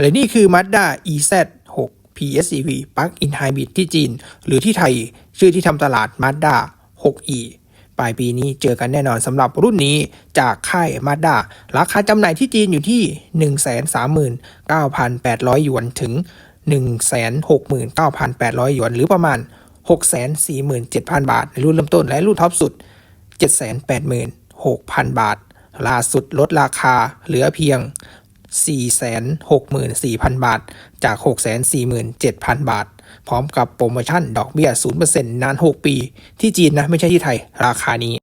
และนี่คือ Mazda EZ6 PSEV Plug-in Hybrid ที่จีน หรือที่ไทยชื่อที่ทำตลาด Mazda 6e ปลายปีนี้เจอกันแน่นอนสำหรับรุ่นนี้จากค่าย Mazda ราคาจำหน่ายที่จีนอยู่ที่ 139,800 หยวนถึง 169,800 หยวน หรือประมาณ 647,000 บาท ในรุ่นเริ่มต้นและรุ่นท็อปสุด 786,000 บาท ล่าสุดลดราคาเหลือเพียง 464,000 บาท จาก 647,000 บาท พร้อมกับโปรโมชั่นดอกเบี้ย 0%นาน 6 ปี ที่จีนนะ ไม่ใช่ที่ไทย ราคานี้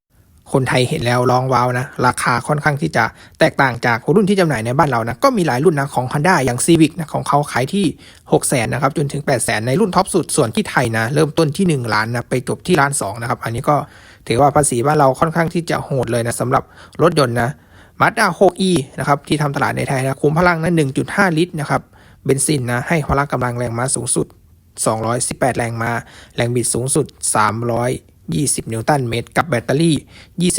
คนไทยเห็นแล้วร้องว้าวนะ ราคาค่อนข้างที่จะแตกต่างจากรุ่นที่จำหน่ายในบ้านเรานะ ก็มีหลายรุ่นนะของ Honda อย่าง Civic นะของเขาขายที่ 600,000นะครับ จนถึง800,000 ในรุ่นท็อปสุด ส่วนที่ไทยนะ เริ่มต้นที่ 1 ล้านนะ ไปจบที่ล้าน2นะครับ อันนี้ก็ถือว่าภาษีบ้านเราค่อนข้างที่จะโหดเลยนะสำหรับรถยนต์นะ มาด้า 6e นะครับที่ทำตลาดในไทยนะคุมพลังนะ1.5 ลิตรนะครับเบนซินนะให้พละกำลังแรงม้าสูงสุด 218 แรงม้า แรงบิดสูงสุด 320 นิวตันเมตร กับแบตเตอรี่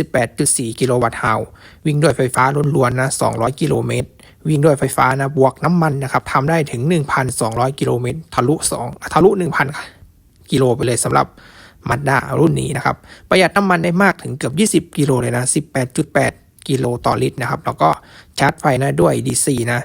28.4 กิโลวัตต์ฮาววิ่งด้วยไฟฟ้าล้วนๆนะ200 กิโลเมตร วิ่งด้วยไฟฟ้านะบวกน้ำมันนะครับทำได้ถึง 1,200 กิโลเมตรทะลุ2ทะลุ 1,000 กิโลไปเลยสำหรับมาด้ารุ่นนี้นะครับประหยัดน้ำมันได้มากถึงเกือบ 20 กิโลเลยนะ 18.8 กิโลต่อลิตรนะครับ แล้วก็ชาร์จไฟนะด้วย DC นะ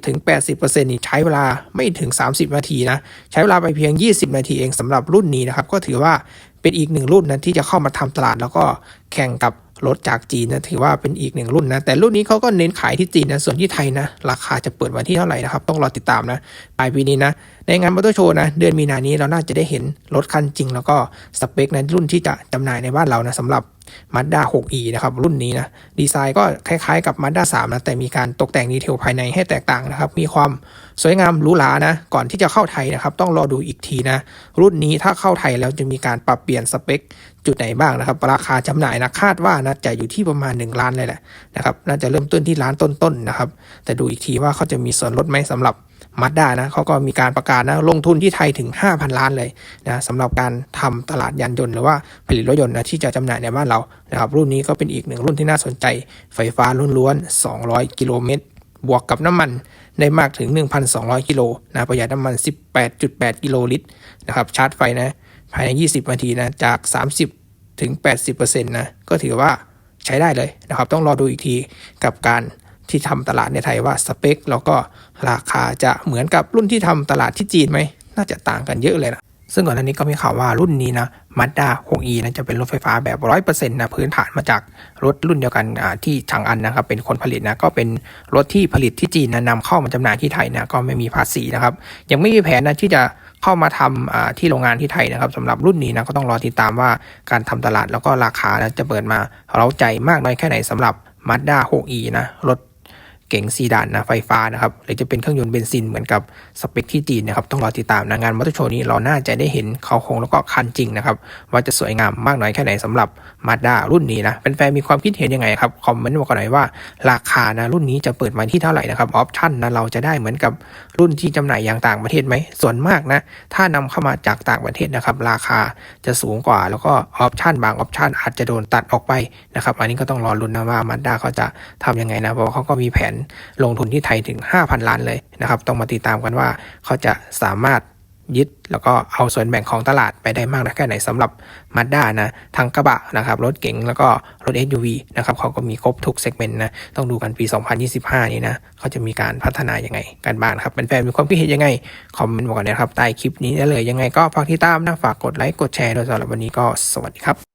30-80%นี่ใช้เวลาไม่ถึง 30 นาทีนะ ใช้เวลาไปเพียง 20 นาทีเองสำหรับรุ่นนี้นะครับ ก็ถือว่าเป็นอีกหนึ่งรุ่นนะที่จะเข้ามาทำตลาด แล้วก็แข่งกับรถจากจีนนะถือว่าเป็นอีกหนึ่งรุ่นนะ แต่รุ่นนี้เขาก็เน้นขายที่จีนนะ ส่วนที่ไทยนะ ราคาจะเปิดวันที่เท่าไหร่นะครับ ต้องรอติดตามนะปลายปีนี้นะ ในงานมอเตอร์โชว์นะ เดือนมีนานี้เราน่าจะได้เห็นรถคันจริง แล้วก็สเปคในรุ่นที่จะจำหน่ายในบ้านเรานะสำหรับ Mazda 6e นะครับรุ่นนี้นะดีไซน์ก็คล้ายๆกับ Mazda 3นะแต่มีการตกแต่งดีเทลภายในให้แตกต่างนะครับ มีความสวยงามหรูหรานะก่อนที่จะเข้าไทยนะครับ ต้องรอดูอีกทีนะ รุ่นนี้ถ้าเข้าไทยแล้วจะมีการปรับเปลี่ยนสเปคจุดไหนบ้างนะครับ ราคาจำหน่ายนะคาดว่านะจะอยู่ที่ประมาณ 1 ล้านเลยแหละนะครับน่าจะเริ่มต้นที่ล้านต้นๆนนะครับ แต่ดูอีกทีว่าเขาจะมีส่วนลดไหมสำหรับ มาด้านะเขาก็มีการประกาศนะลงทุนที่ไทยถึง 5,000 ล้านเลยนะสำหรับการทำตลาดยานยนต์หรือว่าผลิตรถยนต์นะที่จะจำหน่ายในบ้านเรานะครับรุ่นนี้ก็เป็นอีกหนึ่งรุ่นที่น่าสนใจ ไฟฟ้าล้วนๆ200 กิโลเมตร บวกกับน้ำมันได้มากถึง 1,200 กิโลนะประหยัดน้ำมัน 18.8 กิโลลิตรนะครับชาร์จไฟนะภายใน 20 นาทีนะจาก 30 ถึง 80%นะก็ถือว่าใช้ได้เลยนะครับ ต้องรอดูอีกทีกับการ ที่ทำตลาดในไทยว่าสเปค แล้วก็ราคาจะเหมือนกับรุ่นที่ทำตลาดที่จีนไหม น่าจะต่างกันเยอะเลยนะ ซึ่งก่อนหน้านี้ก็มีข่าวว่ารุ่นนี้นะ Mazda 6e นะจะเป็นรถไฟฟ้าแบบ 100%นะพื้นฐานมาจากรถรุ่นเดียวกันที่ชางอันนะครับเป็นคนผลิตนะก็เป็นรถที่ผลิตที่จีนนะนำเข้ามาจำหน่ายที่ไทยนะก็ไม่มีภาษีนะครับยังไม่มีแผนนะที่จะเข้ามาทำที่โรงงานที่ไทยนะครับสำหรับรุ่นนี้นะก็ต้องรอติดตามว่าการทำตลาดแล้วก็ราคานะจะเปิดมาเราใจมากน้อยแค่ไหนสำหรับ Mazda 6e นะรถ เก๋งซีดานนะไฟฟ้านะครับหรือจะเป็นเครื่องยนต์เบนซินเหมือนกับสเปคที่จีนนะครับต้องรอติดตามนะงานมอเตอร์โชว์นี้เราน่าจะได้เห็นเขาโครงแล้วก็คันจริงนะครับว่าจะสวยงามมากน้อยแค่ไหนสำหรับมาด้ารุ่นนี้นะแฟนๆมีความคิดเห็นยังไงครับคอมเมนต์มากันหน่อยว่าราคานะรุ่นนี้จะเปิดมาที่เท่าไหร่นะครับออปชั่นนะเราจะได้เหมือนกับรุ่นที่จำหน่ายอย่างต่างประเทศไหมส่วนมากนะถ้านำเข้ามาจากต่างประเทศนะครับราคาจะสูงกว่า แล้วก็ออปชั่นบางออปชั่นอาจจะโดนตัดออกไปนะครับอันนี้ก็ต้องรอรุ้นนะว่ามาด้าเขาจะทำยังไงนะเพราะเขาก็มีแผนลงทุนที่ไทยถึง 5,000 ล้านเลยนะครับ ต้องมาติดตามกันว่าเขาจะสามารถยึดแล้วก็เอาส่วนแบ่งของตลาดไปได้มากน้แค่ไหนสำหรับมาด้านะทั้งกระบะนะครับ รถเก๋งแล้วก็รถ SUV นะครับเขาก็มีครบทุกเซกเมนต์นะ ต้องดูกันปี 2025 นี้นะ เขาจะมีการพัฒนายังไงกันบ้างครับเป็นแฟนมีความคิดเห็นยังไง คอมเมนต์บอกกันนะครับใต้คลิปนี้ได้เลยยังไงก็ฝากติดตามนะฝากกดไลค์กดแชร์โดยสำหรับวันนี้ก็สวัสดีครับ